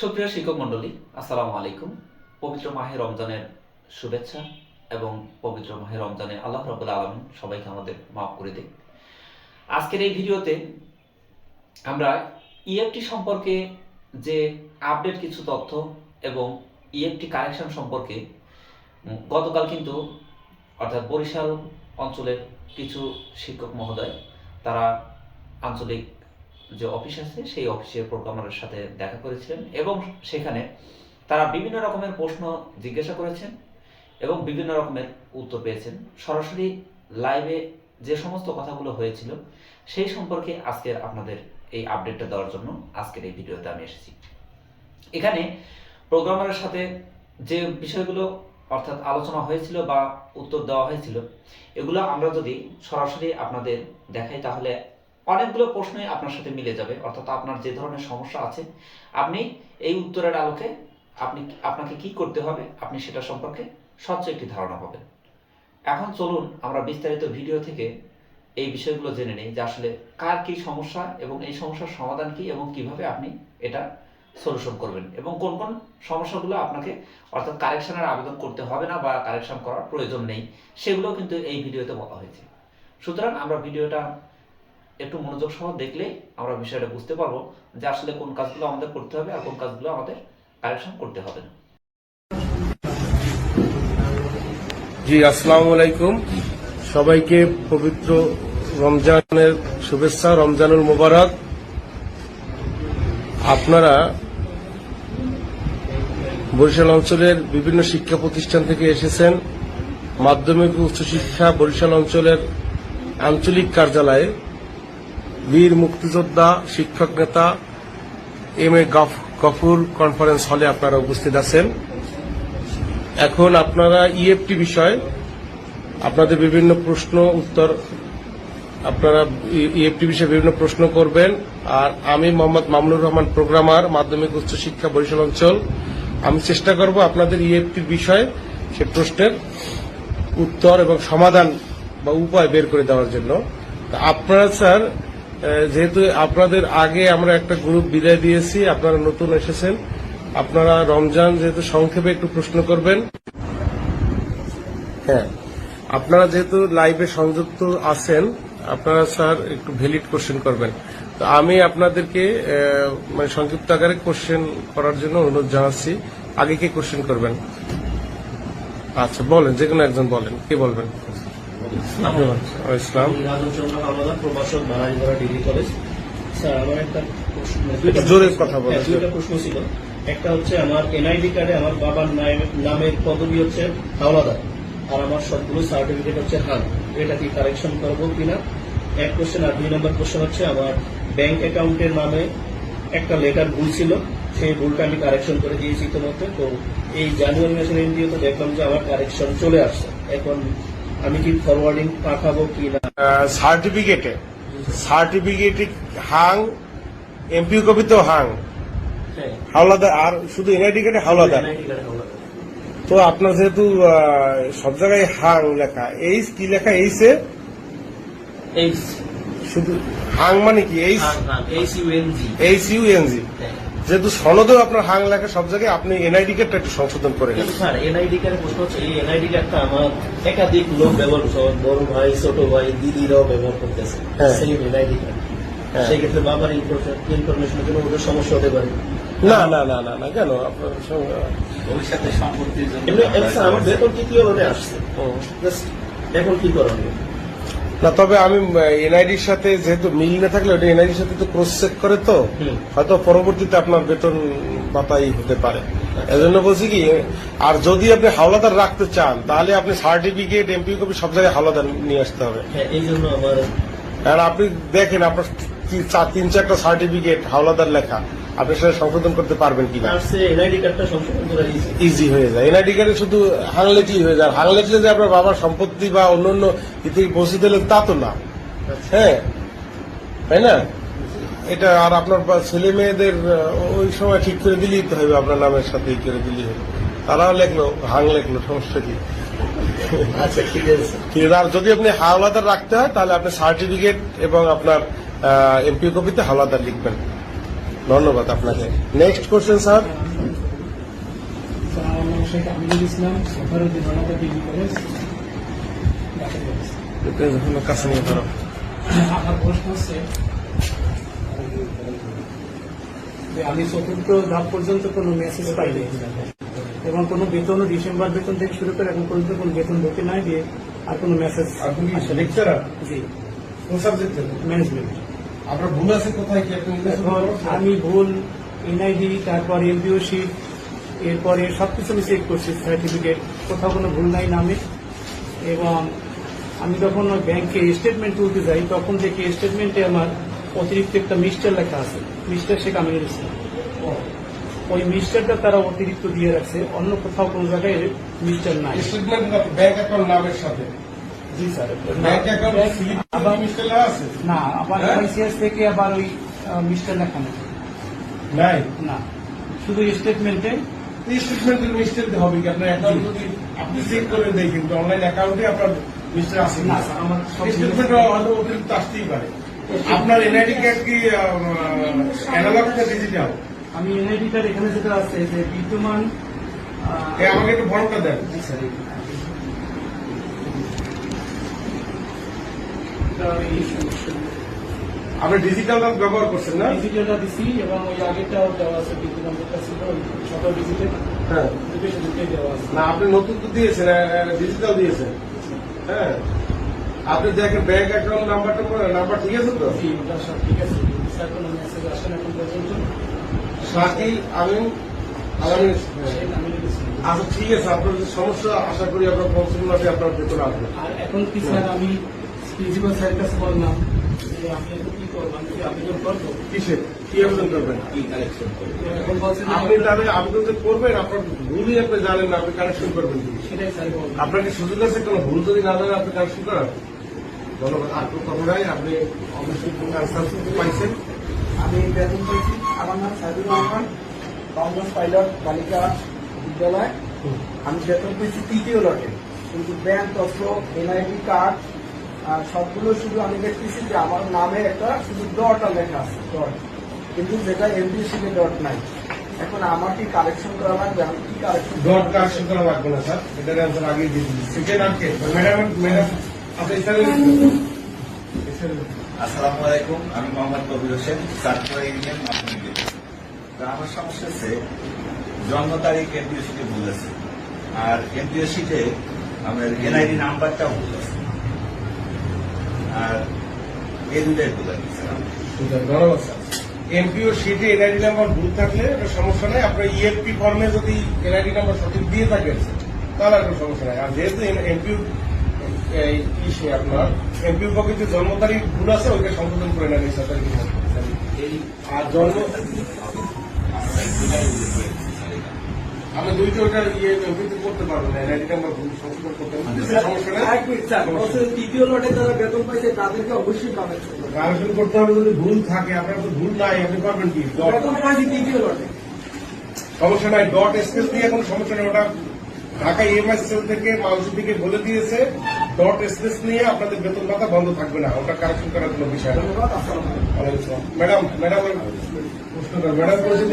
সুপ্রিয় শিক্ষক মণ্ডলী, আসসালামু আলাইকুম। পবিত্র মাহে রমজানের শুভেচ্ছা এবং পবিত্র মাহে রমজানে আল্লাহ রবুল্লা আলমিন সবাইকে আমাদের মাফ করে দিক। আজকের এই ভিডিওতে আমরা ইএফটি সম্পর্কে যে আপডেট কিছু তথ্য এবং ইএফটি কারেকশন সম্পর্কে গতকাল কিন্তু অর্থাৎ বরিশাল অঞ্চলের কিছু শিক্ষক মহোদয়, তারা আঞ্চলিক যে অফিস আছে, সেই অফিসের প্রোগ্রামারের সাথে দেখা করেছিলেন এবং সেখানে তারা বিভিন্ন রকমের প্রশ্ন জিজ্ঞাসা করেছেন এবং বিভিন্ন রকমের উত্তর পেয়েছেন। সরাসরি লাইভে যে সমস্ত কথাগুলো হয়েছিল, সেই সম্পর্কে আজকে আপনাদের এই আপডেটটা দেওয়ার জন্য আজকের এই ভিডিওতে আমি এসেছি। এখানে প্রোগ্রামারের সাথে যে বিষয়গুলো অর্থাৎ আলোচনা হয়েছিল বা উত্তর দেওয়া হয়েছিল, এগুলো আমরা যদি সরাসরি আপনাদের দেখাই, তাহলে অনেকগুলো প্রশ্নই আপনার সাথে মিলে যাবে, অর্থাৎ আপনার যে ধরনের সমস্যা আছে, আপনি এই উত্তরের আলোকে আপনি আপনাকে কি করতে হবে, আপনি সেটা সম্পর্কে স্বচ্ছ একটি ধারণা পাবেন। এখন চলুন আমরা বিস্তারিত ভিডিও থেকে এই বিষয়গুলো জেনে নিই যে আসলে কার কি সমস্যা এবং এই সমস্যার সমাধান কি এবং কীভাবে আপনি এটা সলিউশন করবেন এবং কোন কোন সমস্যাগুলো আপনাকে, অর্থাৎ কারেকশনের আবেদন করতে হবে না বা কারেকশন করার প্রয়োজন নেই সেগুলো কিন্তু এই ভিডিওতে বলা হয়েছে। সুতরাং আমরা ভিডিওটা একটু মনোযোগ সহ দেখলে আমরা বিষয়টা বুঝতে পারব যে আসলে কোন কাজগুলো আমাদের করতে হবে আর কোন কাজগুলো আমাদের কারেকশন করতে হবে। না জি, আসসালামু আলাইকুম। সবাইকে পবিত্র রমজানের শুভেচ্ছা, রমজানুল মোবারক। আপনারা বরিশাল অঞ্চলের বিভিন্ন শিক্ষা প্রতিষ্ঠান থেকে এসেছেন। মাধ্যমিক উচ্চশিক্ষা বরিশাল অঞ্চলের আঞ্চলিক কার্যালয়ে। বীর মুক্তিযোদ্ধা, শিক্ষক নেতা এম এ গফুর কনফারেন্স হলে আপনারা উপস্থিত আছেন। এখন আপনারা ইএফটি বিষয়, আপনাদের বিভিন্ন প্রশ্ন, উত্তর, আপনারা ইএফটি বিষয়ে বিভিন্ন প্রশ্ন করবেন। আর আমি মোহাম্মদ মামুনুর রহমান প্রোগ্রামার মাধ্যমিক উচ্চ শিক্ষা বরিশাল অঞ্চল। আমি চেষ্টা করব আপনাদের ইএফটির বিষয়ে, সে প্রশ্নের উত্তর এবং সমাধান বা উপায় বের করে দেওয়ার জন্য। আপনারা, স্যার যেহেতু আপনাদের আগে আমরা একটা গ্রুপ বিদায় দিয়েছি, আপনারা নতুন এসেছেন। আপনারা রমজান যেহেতু সংক্ষেপে একটু প্রশ্ন করবেন। হ্যাঁ আপনারা যেহেতু লাইভে সংযুক্ত আছেন, আপনারা স্যার একটু ভ্যালিড কোশ্চেন করবেন। তো আমি আপনাদেরকে মানে সংক্ষিপ্ত আকারে কোশ্চেন করার জন্য অনুরোধ জানাচ্ছি। আগে কে কোশ্চেন করবেন? আচ্ছা বলেন যে কোনো একজন বলেন। কে বলবেন? ইসলাম আমি হাওলাদার প্রভাষক নারায়ণগড়া ডিগ্রি কলেজ। স্যার আমার একটা জোরে কথা বলেন। হ্যাঁ, দুইটা প্রশ্ন ছিল। একটা হচ্ছে আমার এনআইডি কার্ডে আমার বাবার নামের পদবি হচ্ছে হাওলাদার। আর আমার সবগুলো সার্টিফিকেট হচ্ছে হান এটা কি কারেকশন করব কিনা? এক কোশ্চেন আর দুই নম্বর কোশ্চেন হচ্ছে আমার ব্যাংক অ্যাকাউন্টের নামে একটা লেটার ভুল ছিল। সেই ভুলটা আমি কারেকশন করে দিয়েছি ইতিমধ্যে তো এই জানুয়ারি মাসের এনডিও তো দেখলাম যে আমার কারেকশন চলে আসছে। এখন আমি কি ফরওয়ার্ডিং পাঠাবো কি না সার্টিফিকেটে সার্টিফিকেটে হাং এমপিও কপিতেও হাং হাওলাদার আর শুধু এনআইডি কার্ডে হাওলাদার। তো আপনার যেহেতু সব জায়গায় হাং লেখা এইচ কি লেখা? এইচে এইচ শুধু হাং মানে কি? H H U N G H U N G যেহেতু সনদেও আপনার হাং লেখা সব জায়গায় আপনি এনআইডি কার্ডটা একটু সংশোধন করে নেন। স্যার এনআইডি কার্ডের প্রশ্ন হচ্ছে এই এনআইডি কার্ডটা আমার একাধিক লোক ব্যবহার করছে বড় ভাই ছোট ভাই দিদিরাও ব্যবহার করতেছে। Same NID card. সেই ক্ষেত্রে বাবার ইনফরমেশনের জন্য ওদের সমস্যা হতে পারে। না না না না না কেন? আপনার সঙ্গে ভবিষ্যতে সম্পত্তির জন্য আমার বেতন তৃতীয় আসছে। এখন কি করা হবে? না তবে আমি এনআইডির সাথে যেহেতু মিল না থাকলে ওটা এনআইডির সাথে তো ক্রস চেক করে তো হয়তো পরবর্তীতে আপনার বেতন পাতাই হতে পারে। এজন্য বলছি কি আর যদি আপনি হাওলাদার রাখতে চান তাহলে আপনি সার্টিফিকেট এমপি কপি সব জায়গায় হাওলাদার নিয়ে আসতে হবে। হ্যাঁ এই জন্য আমার আর আপনি দেখেন আপনার তিন চারটা সার্টিফিকেট হাওলাদার লেখা। আপনি সেটা সংশোধন করতে পারবেন কিনা? ইজি হয়ে যায়। এনআইডি কার্ডে শুধু হাংলেটলি হয়ে যায়। হাংলেটলে যে আপনার বাবার সম্পত্তি বা অন্যান্য ইতি পৌঁছে দিলেন তা তো না। হ্যাঁ? তাই না? এটা আর আপনার ছেলে মেয়েদের ওই সময় ঠিক করে দিলেই তো হবে আপনার নামের সাথে করে দিলেই হবে। তারাও লেখলো হাং লেখলো সমস্যা কি? আচ্ছা ঠিক আছে। আর যদি আপনি হাওলাদার রাখতে হয় তাহলে আপনি সার্টিফিকেট এবং আপনার এমপি কপিতে হাওলাদার লিখবেন। ধন্যবাদ আপনাকে। নেক্সট কোশ্চেন স্যার আমার প্রশ্ন হচ্ছে আমি চতুর্থ ধাপ পর্যন্ত কোনো মেসেজ পাইনি। এবং কোনো বেতনও ডিসেম্বর বেতন থেকে শুরু করে এখন পর্যন্ত কোনো বেতন ঢোকে নাই দিয়ে আর কোনো মেসেজ লেকচারার জি। কোন সাবজেক্টে ম্যানেজমেন্ট আপনার ভুল আছে কোথায় কি আমি ভুল এনআইডি তারপর এমপিও শিট এরপরে সবকিছু আমি চেক করছি সার্টিফিকেট কোথাও কোনো ভুল নাই নামে। এবং আমি যখন ব্যাংকে স্টেটমেন্ট তুলতে যাই তখন দেখি স্টেটমেন্টে আমার অতিরিক্ত একটা মিস্টার লেখা আছে। মিস্টার শেখ আমিনুল ইসলাম ওই মিস্টারটা তারা অতিরিক্ত দিয়ে রাখছে অন্য কোথাও কোনো জায়গায় মিস্টার নাই। স্টেটমেন্ট ব্যাংক অ্যাকাউন্ট নামের সাথে। জি স্যার। ব্যাংক অ্যাকাউন্ট স্লিপ আবার মিস্টেল আছে? না আবার হ্যাঁ? আইসিএস থেকে আবার ওই মিস্টার লেখা নেই। নাই? না। শুধু স্টেটমেন্টে এই স্টেটমেন্টের মিস্টেক হবে কি? আপনার অ্যাকাউন্ট যদি আপনি চেক করে দেখেন তো অনলাইন অ্যাকাউন্টে আপনার মিস্টার আছে না আমার স্টেটমেন্ট হয়তো অতিরিক্ত আসতেই পারে। আপনার এনআইডি কার্ড কি অ্যানালগ না ডিজিটাল আমি এনআইডি কার্ড এখানে যেটা আছে যে বিদ্যমান আমাকে একটু ফর্মটা দেন। জি স্যার এই- এটা আমি আপনি ডিজিটাল ব্যবহার করছেন না? ডিজিটালটা দিছি এবং ওই আগেরটাও দেওয়া আছে বিদ্যমান যেটা ছিল ওই ডিজিটাল হ্যাঁ। দেওয়া আছে। না আপনি নতুন তো দিয়েছেন ডিজিটাল দিয়েছেন। হ্যাঁ। আপনি দেখেন ব্যাংক অ্যাকাউন্ট নাম্বারটা নাম্বার ঠিক আছে তো? ঠিক আছে। স্যার কোনো মেসেজ আসেন এখন পর্যন্ত। সাথী আমি সেই আচ্ছা ঠিক আছে আপনার সমস্যা আশা করি আপনার হবে আপনার ভেতরে আসবে। আর এখন কি স্যার আমি প্রিন্সিপাল স্যারের কাছে বললাম যে আমি এখন কি করব আমি কি আবেদন করব? কিসে কি আবেদন করবেন? এখন বলছে যে আপনি তাহলে আবেদন যে করবেন আপনার ভুলই আপনি জানেন না আপনি কানেকশন করবেন কি? সেটাই স্যার বলব আপনার সুযোগ আছে? কোনো ভুল যদি না জানেন আপনি কানেকশন করার ধন্যবাদ আপনি অবশ্যই পাইছেন? আমি বেতন পেয়েছি। আমার নাম সাইদুর রহমান কংগ্রেস পাইলট বালিকা বিদ্যালয়। আমি বেতন পেয়েছি তৃতীয় লটে। কিন্তু ব্যাংক তথ্য এনআইডি কার্ড আর সবগুলো শুধু আমি দেখতেছি যে আমার নামে একটা শুধু ডট আর লেখা আছে ডট কিন্তু যেটা এমপিসিতে ডট নাই। এখন আমার কি কালেকশন করা লাগবে? আমি কি কালেকশন ডট কারেকশন করা লাগবে না স্যার এটার অ্যান্সার আগে দিয়ে দিচ্ছি সেকেন্ড আর কে? ম্যাডাম ম্যাডাম আপনি স্যার আসসালামু আলাইকুম আমি মোহাম্মদ কবির হোসেন সাতপুরা ইউনিয়ন মাধ্যমিক তো আমার সমস্যা হচ্ছে জন্ম তারিখ এমপিও শিটে ভুল আছে। আর এমপিও শিটে আমার এনআইডি নাম্বারটাও ভুল আছে। আর এই দুটাই স্যার এমপিও শিটে এনআইডি নাম্বার ভুল থাকলে এটা সমস্যা নাই। আপনার ইএফপি ফর্মে যদি এনআইডি নাম্বার সঠিক দিয়ে থাকেন তাহলে আর কোনো সমস্যা নাই। আর যেহেতু এমপিউ ইসে আপনার এমপিউ পক্ষে যে জন্ম তারিখ ভুল আছে ওইটা সংশোধন করে নেন এই সরকারি আর জন্ম আমি দুইটা ওটা ইয়ে এমপিতে করতে পারব না। এনআইডি নাম্বার ভুল সংশোধন করতে পারব তৃতীয় লটে যারা বেতন পাইছে তাদেরকে অবশ্যই কারেকশন করতে হবে। যদি ভুল থাকে আপনার তো ভুল নাই আপনি করবেন কি? বেতন পাইছি তৃতীয় লটে। সমস্যা নাই ডট স্পেস দিয়ে কোনো সমস্যা নেই। ওটা ঢাকা ইএমআই সেল থেকে থেকে বলে দিয়েছে ডট স্পেস নিয়ে আপনাদের বেতন ভাতা বন্ধ থাকবে না। ওটা কারেকশন করার কোনো বিষয়। ম্যাডাম ম্যাডাম প্রশ্ন ম্যাডাম পরিচিত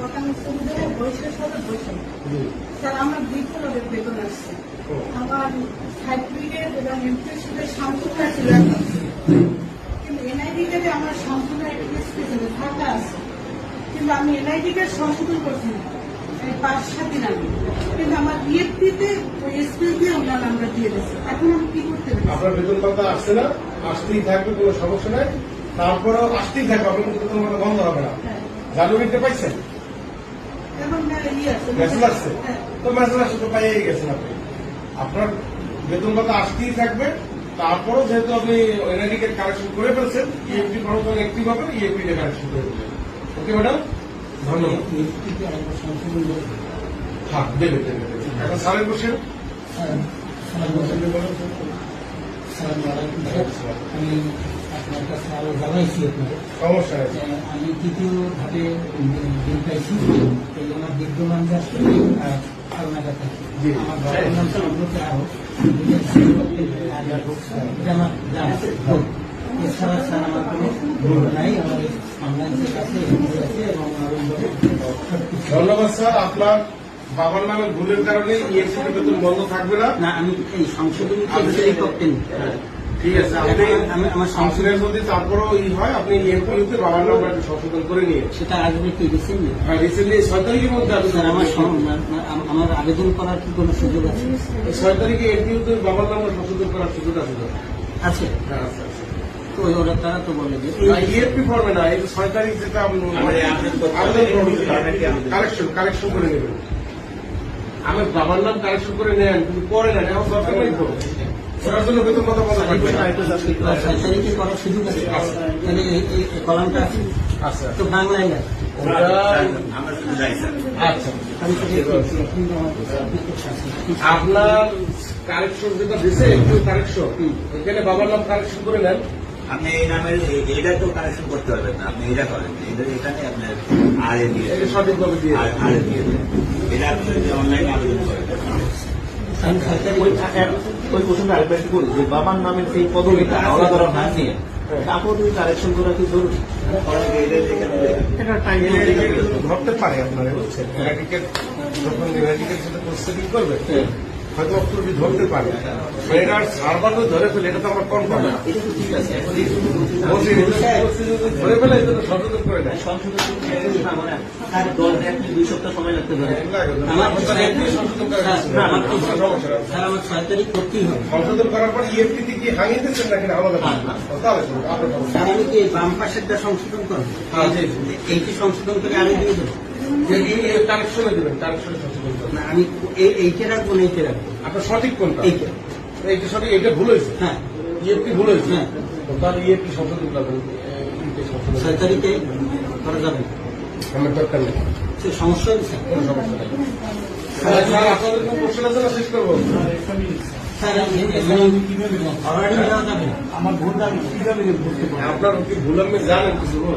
বৈশাখ স্যার আমার দুই ফলকের বেতন আসছে আমার সার্টিফিকেট এবং এমপিএসিতে সম্পূর্ণ ছিল কিন্তু আমার সম্পূর্ণ এক্সপ্রেস ছিল ঢাকা আছে কিন্তু আমি সংশোধন করছি না এই পাঁচ সাত দিন আগে কিন্তু আমার বিএফপিতে ওই দিয়ে ওনার নাম্বার দিয়ে দিয়েছে এখন আমি কি করতে পারি আপনার বেতন আসছে না আসতেই থাকবে কোনো সমস্যা নাই। তারপরেও আসতেই থাকবে আপনার বেতন ভাতা বন্ধ হবে না। হ্যাঁ। জানুয়ারিতে পাইছেন? মেসেজ আসছে হ্যাঁ তো আপনার বেতন ভাতা আসতেই থাকবে তারপরও যেহেতু আপনি এনআইডি কার্ড কালেকশন করে ফেলছেন ইএফটি ফর্ম একটিভ হবে ইএফটি দিয়ে কালেকশন করে ওকে ম্যাডাম ধন্যবাদ হ্যাঁ দেবে দেবে। এখন স্যারের কোশ্চেন স্যার, আমি আপনার কাছে আরও জানাইছি সমস্যা আমি তৃতীয় ধাপে বিল পাইছি এই আমার বিদ্যমান যে আলনাটা থাকে আমার বাবার নাম সম্পর্কে আরও আমার জানা ভোট। এছাড়া স্যার আমার কোনো ভুল নাই আমার অনলাইন আছে এমনি আছে এবং আমার ওইভাবে ধন্যবাদ স্যার। আপনার বাবার নামের ভুলের কারণে ইএসসি বেতন বন্ধ থাকবে না। আমি এই সংশোধনী করতেন ঠিক আছে আপনি আমার সংসদের যদি তারপরেও ই হয় আপনি এমপিউতে বাবার নাম্বার একটু সংশোধন করে নিয়ে। সেটা আসবে কি রিসেন্ট হ্যাঁ রিসেন্টলি ছয় তারিখের মধ্যে স্যার আমার না- না, আমার আবেদন করার কি কোনো সুযোগ আছে? ছয় তারিখে এমপিউতে বাবার নাম্বার সংশোধন করার সুযোগ আছে আছে? হ্যাঁ আছে আছে। তো ওরা তারা তো বলে যে ইএফপি ফর্মে না এই ছয় তারিখ যেটা আপনি আমাদের আবেদন করতে হবে। কারেকশন কারেকশন করে নেবেন। আমার বাবার নাম কারেকশন করে নেন কিন্তু পরে নেন এখন দরকার নেই তো। জন্য বেতন করার সুযোগ আছে তাহলে এই- এই এই কলামটা আচ্ছা তো বাংলায় না আচ্ছা। আপনার কারেকশন যেটা দিছে একটু কারেকশন এখানে বাবার নাম কারেকশন করে নেন। আপনি এই নামের এটা তো কানেকশন করতে পারবেন না। আপনি এটা করেন। এটা এখানে আপনার আর এ দিয়ে সঠিকভাবে দিয়ে আর এ দিয়ে। এটা আপনি অনলাইনে আবেদন করেন। ওই প্রশ্নটা আরেকবার একটু বলি যে বাবার নামের সেই পদবিটা আলাদা করা না নিয়ে তারপর তুমি কারেকশন করা কি জরুরি? ধরতে পারে আপনারা বুঝছেন যখন সাথে করবে হয়তো অক্টোবর ধরতে পারে। ধরে ফেলে এটা তো আমরা না বলছি ধরে ফেলে এটা তো সংশোধন করে দেয়। সংশোধন তার দশ এক দুই সপ্তাহ সময় লাগতে পারে আমার একটু সংশোধন করা হবে সংশোধন করার পর ইএফটি কি হাঙিয়ে দিচ্ছেন নাকি না আলাদা আমি কি এই বাম পাশেরটা সংশোধন করব? হ্যাঁ। এইটি সংশোধন করে আগে দিয়ে দেবো? কারেকশনে দেবেন কারেকশনে সংশোধন না আমি এইটা রাখব না এইটা রাখব। আপনার সঠিক কোনটা? এইটা। এইটা সঠিক এইটা ভুল হয়েছে? হ্যাঁ। ইএফটি ভুল হয়েছে? হ্যাঁ। তাহলে ইএফটি সংশোধন করবেন ছয় তারিখে করা যাবে? না। আমার দরকার নেই। সমস্যা হয়েছে? কোনো সমস্যা নেই। আপনাদের কোনো কোশ্চেন আছে না শেষ করব? স্যার অলরেডি দেওয়া যাবে? না। আমার ভুলটা আমি কীভাবে আপনার কি ভুল আমি জানেন কিছু ভুল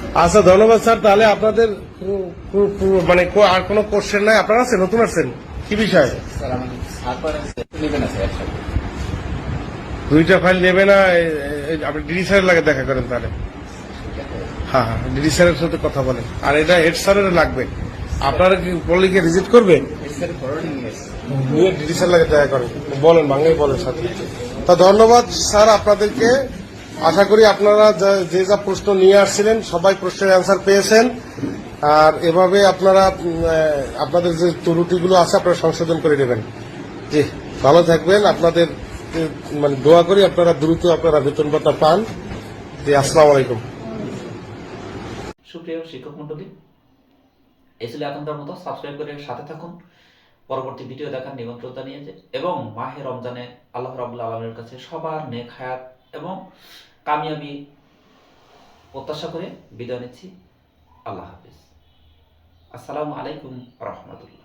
আচ্ছা ধন্যবাদ স্যার। তাহলে আপনাদের মানে আর কোনো কোশ্চেন নাই? আপনারা আছেন নতুন আছেন? কি বিষয়? দুইটা ফাইল নেবে না আপনি ডিডি স্যারের লাগে দেখা করেন তাহলে। হ্যাঁ হ্যাঁ ডিডি স্যারের সাথে কথা বলেন। আর এটা হেড স্যারের লাগবে। আপনারা কি বললে কি রিজিট করবে নিয়ে ডিডি স্যার লাগে দেখা করেন। বলেন বাংলায় বলেন সাথে। তা ধন্যবাদ স্যার আপনাদেরকে। আশা করি আপনারা যা- যে প্রশ্ন নিয়ে আসছিলেন, সবাই প্রশ্নের অ্যান্সার পেয়েছেন। আর এভাবে আপনারা আপনাদের যে ত্রুটিগুলো আছে, আপনারা সংশোধন করে নেবেন। জি, ভালো থাকবেন। আপনাদের মানে দোয়া করি আপনারা দ্রুত আপনারা বেতন ভাতা পান। জি, আসসালাম আলাইকুম। সুপ্রিয় শিক্ষক মন্ডলী ছিল এখনকার মতো। সাবস্ক্রাইব করে সাথে থাকুন। পরবর্তী ভিডিও দেখার নিমন্ত্রণ জানিয়েছে। এবং মাহে রমজানে আল্লাহ রাবুল্লাহ আলমের কাছে সবার নেক হায়াত এবং কামিয়াবি প্রত্যাশা করে বিদায় নিচ্ছি। আল্লাহ হাফিজ। আসসালামু আলাইকুম রহমতুল্লাহ।